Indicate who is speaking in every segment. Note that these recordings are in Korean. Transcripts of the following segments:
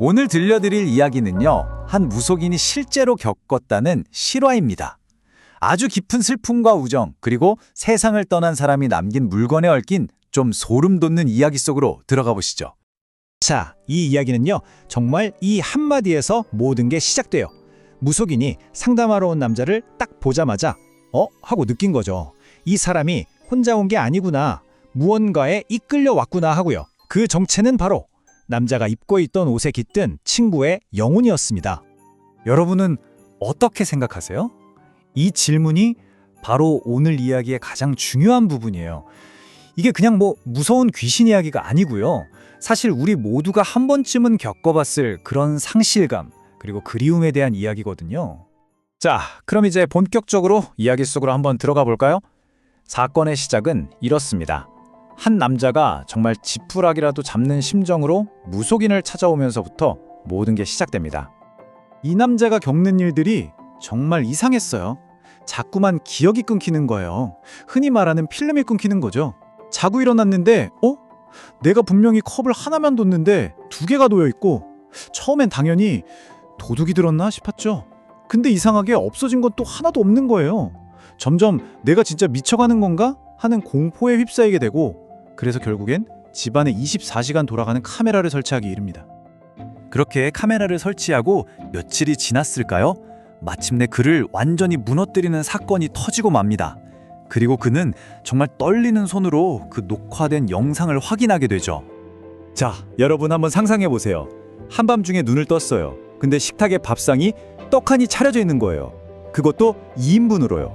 Speaker 1: 오늘 들려드릴 이야기는요, 한 무속인이 실제로 겪었다는 실화입니다. 아주 깊은 슬픔과 우정, 그리고 세상을 떠난 사람이 남긴 물건에 얽힌 좀 소름 돋는 이야기 속으로 들어가 보시죠.
Speaker 2: 자, 이 이야기는요, 정말 이 한마디에서 모든 게 시작돼요. 무속인이 상담하러 온 남자를 딱 보자마자, 어? 하고 느낀 거죠. 이 사람이 혼자 온 게 아니구나. 무언가에 이끌려 왔구나 하고요. 그 정체는 바로 남자가 입고 있던 옷에 깃든 친구의 영혼이었습니다.
Speaker 1: 여러분은 어떻게 생각하세요? 이 질문이 바로 오늘 이야기의 가장 중요한 부분이에요. 이게 그냥 뭐 무서운 귀신 이야기가 아니고요. 사실 우리 모두가 한 번쯤은 겪어봤을 그런 상실감, 그리고 그리움에 대한 이야기거든요.
Speaker 2: 자, 그럼 이제 본격적으로 이야기 속으로 한번 들어가 볼까요? 사건의 시작은 이렇습니다. 한 남자가 정말 지푸라기라도 잡는 심정으로 무속인을 찾아오면서부터 모든 게 시작됩니다.
Speaker 1: 이 남자가 겪는 일들이 정말 이상했어요. 자꾸만 기억이 끊기는 거예요. 흔히 말하는 필름이 끊기는 거죠. 자고 일어났는데, 어? 내가 분명히 컵을 하나만 뒀는데 두 개가 놓여 있고, 처음엔 당연히 도둑이 들었나 싶었죠. 근데 이상하게 없어진 건 또 하나도 없는 거예요. 점점 내가 진짜 미쳐가는 건가 하는 공포에 휩싸이게 되고, 그래서 결국엔 집안에 24시간 돌아가는 카메라를 설치하기 이릅니다. 그렇게 카메라를 설치하고 며칠이 지났을까요? 마침내 그를 완전히 무너뜨리는 사건이 터지고 맙니다. 그리고 그는 정말 떨리는 손으로 그 녹화된 영상을 확인하게 되죠. 자, 여러분 한번 상상해 보세요. 한밤중에 눈을 떴어요. 근데 식탁에 밥상이 떡하니 차려져 있는 거예요. 그것도 2인분으로요.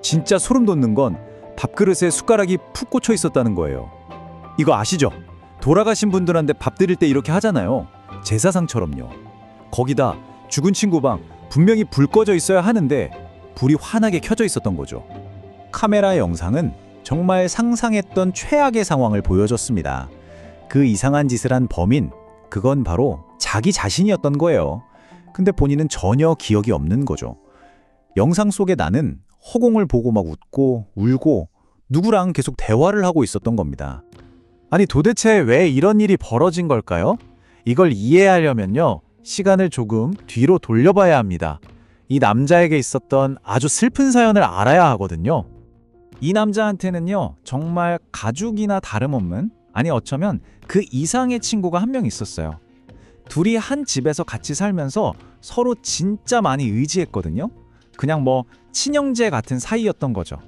Speaker 1: 진짜 소름 돋는 건 밥그릇에 숟가락이 푹 꽂혀 있었다는 거예요. 이거 아시죠? 돌아가신 분들한테 밥 드릴 때 이렇게 하잖아요. 제사상처럼요. 거기다 죽은 친구 방 분명히 불 꺼져 있어야 하는데 불이 환하게 켜져 있었던 거죠. 카메라 영상은 정말 상상했던 최악의 상황을 보여줬습니다. 그 이상한 짓을 한 범인, 그건 바로 자기 자신이었던 거예요. 근데 본인은 전혀 기억이 없는 거죠. 영상 속에 나는 허공을 보고 막 웃고 울고 누구랑 계속 대화를 하고 있었던 겁니다. 아니 도대체 왜 이런 일이 벌어진 걸까요? 이걸 이해하려면요. 시간을 조금 뒤로 돌려봐야 합니다. 이 남자에게 있었던 아주 슬픈 사연을 알아야 하거든요. 이 남자한테는요. 정말 가족이나 다름없는 아니 어쩌면 그 이상의 친구가 한 명 있었어요. 둘이 한 집에서 같이 살면서 서로 진짜 많이 의지했거든요. 그냥 뭐 친형제 같은 사이였던 거죠.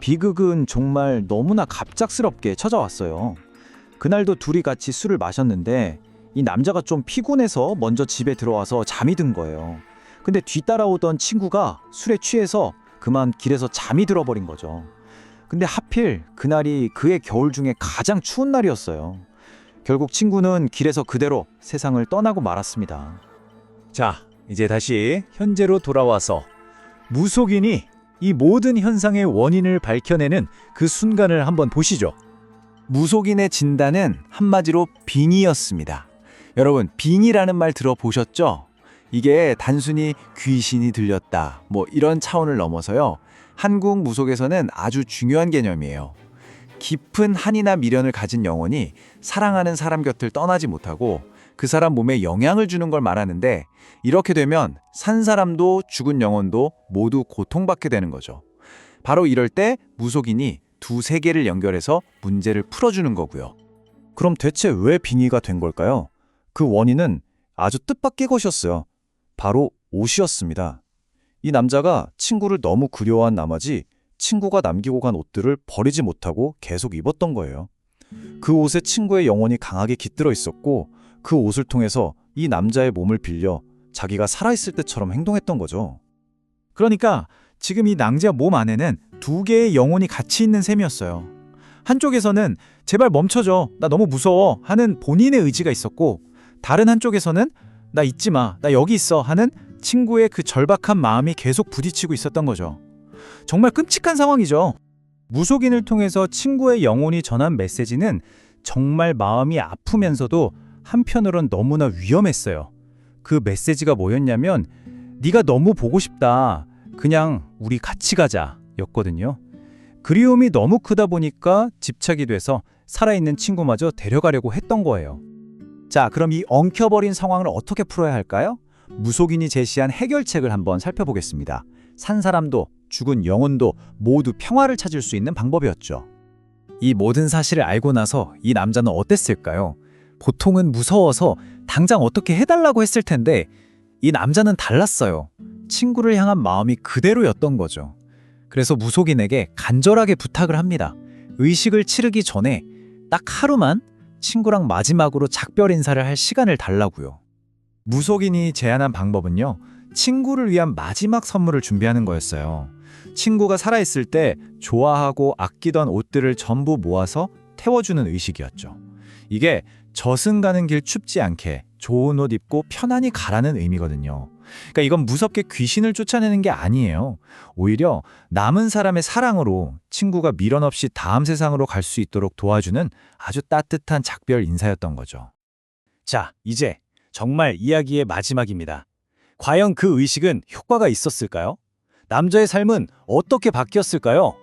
Speaker 1: 비극은 정말 너무나 갑작스럽게 찾아왔어요. 그날도 둘이 같이 술을 마셨는데 이 남자가 좀 피곤해서 먼저 집에 들어와서 잠이 든 거예요. 근데 뒤따라오던 친구가 술에 취해서 그만 길에서 잠이 들어버린 거죠. 근데 하필 그날이 그의 겨울 중에 가장 추운 날이었어요. 결국 친구는 길에서 그대로 세상을 떠나고 말았습니다. 자, 이제 다시 현재로 돌아와서 무속인이 이 모든 현상의 원인을 밝혀내는 그 순간을 한번 보시죠. 무속인의 진단은 한마디로 빙의였습니다. 여러분, 빙의라는 말 들어보셨죠? 이게 단순히 귀신이 들렸다, 뭐 이런 차원을 넘어서요. 한국 무속에서는 아주 중요한 개념이에요. 깊은 한이나 미련을 가진 영혼이 사랑하는 사람 곁을 떠나지 못하고 그 사람 몸에 영향을 주는 걸 말하는데 이렇게 되면 산 사람도 죽은 영혼도 모두 고통받게 되는 거죠. 바로 이럴 때 무속인이 두 세계를 연결해서 문제를 풀어주는 거고요. 그럼 대체 왜 빙의가 된 걸까요? 그 원인은 아주 뜻밖의 것이었어요. 바로 옷이었습니다. 이 남자가 친구를 너무 그리워한 나머지 친구가 남기고 간 옷들을 버리지 못하고 계속 입었던 거예요. 그 옷에 친구의 영혼이 강하게 깃들어 있었고 그 옷을 통해서 이 남자의 몸을 빌려 자기가 살아있을 때처럼 행동했던 거죠. 그러니까 지금 이 낭자 몸 안에는 두 개의 영혼이 같이 있는 셈이었어요. 한쪽에서는 제발 멈춰줘, 나 너무 무서워 하는 본인의 의지가 있었고, 다른 한쪽에서는 나 잊지 마, 나 여기 있어 하는 친구의 그 절박한 마음이 계속 부딪히고 있었던 거죠. 정말 끔찍한 상황이죠. 무속인을 통해서 친구의 영혼이 전한 메시지는 정말 마음이 아프면서도 한편으론 너무나 위험했어요. 그 메시지가 뭐였냐면 네가 너무 보고 싶다. 그냥 우리 같이 가자. 였거든요. 그리움이 너무 크다 보니까 집착이 돼서 살아있는 친구마저 데려가려고 했던 거예요.
Speaker 2: 자, 그럼 이 엉켜버린 상황을 어떻게 풀어야 할까요? 무속인이 제시한 해결책을 한번 살펴보겠습니다. 산 사람도 죽은 영혼도 모두 평화를 찾을 수 있는 방법이었죠.
Speaker 1: 이 모든 사실을 알고 나서 이 남자는 어땠을까요? 보통은 무서워서 당장 어떻게 해달라고 했을 텐데 이 남자는 달랐어요. 친구를 향한 마음이 그대로였던 거죠. 그래서 무속인에게 간절하게 부탁을 합니다. 의식을 치르기 전에 딱 하루만 친구랑 마지막으로 작별 인사를 할 시간을 달라고요. 무속인이 제안한 방법은요. 친구를 위한 마지막 선물을 준비하는 거였어요. 친구가 살아있을 때 좋아하고 아끼던 옷들을 전부 모아서 태워주는 의식이었죠. 이게 저승 가는 길 춥지 않게 좋은 옷 입고 편안히 가라는 의미거든요. 그러니까 이건 무섭게 귀신을 쫓아내는 게 아니에요. 오히려 남은 사람의 사랑으로 친구가 미련 없이 다음 세상으로 갈 수 있도록 도와주는 아주 따뜻한 작별 인사였던 거죠. 자, 이제 정말 이야기의 마지막입니다. 과연 그 의식은 효과가 있었을까요? 남자의 삶은 어떻게 바뀌었을까요?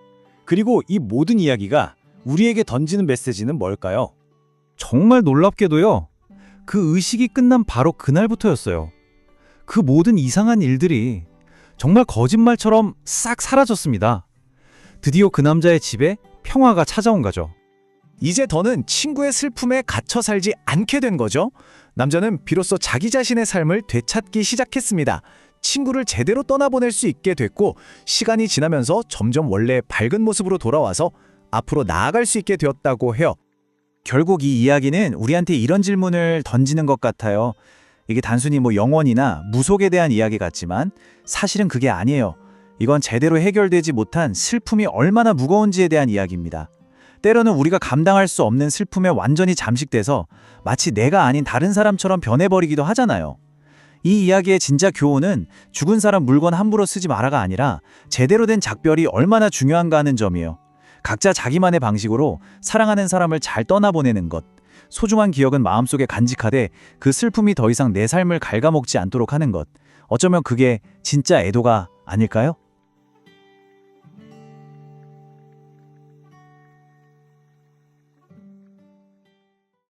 Speaker 1: 그리고 이 모든 이야기가 우리에게 던지는 메시지는 뭘까요? 정말 놀랍게도요. 그 의식이 끝난 바로 그날부터였어요. 그 모든 이상한 일들이 정말 거짓말처럼 싹 사라졌습니다. 드디어 그 남자의 집에 평화가 찾아온 거죠. 이제 더는 친구의 슬픔에 갇혀 살지 않게 된 거죠. 남자는 비로소 자기 자신의 삶을 되찾기 시작했습니다. 친구를 제대로 떠나보낼 수 있게 됐고 시간이 지나면서 점점 원래 밝은 모습으로 돌아와서 앞으로 나아갈 수 있게 되었다고 해요. 결국 이 이야기는 우리한테 이런 질문을 던지는 것 같아요. 이게 단순히 뭐 영원이나 무속에 대한 이야기 같지만 사실은 그게 아니에요. 이건 제대로 해결되지 못한 슬픔이 얼마나 무거운지에 대한 이야기입니다. 때로는 우리가 감당할 수 없는 슬픔에 완전히 잠식돼서 마치 내가 아닌 다른 사람처럼 변해버리기도 하잖아요. 이 이야기의 진짜 교훈은 죽은 사람 물건 함부로 쓰지 마라가 아니라 제대로 된 작별이 얼마나 중요한가 하는 점이에요. 각자 자기만의 방식으로 사랑하는 사람을 잘 떠나보내는 것. 소중한 기억은 마음속에 간직하되 그 슬픔이 더 이상 내 삶을 갉아먹지 않도록 하는 것. 어쩌면 그게 진짜 애도가 아닐까요?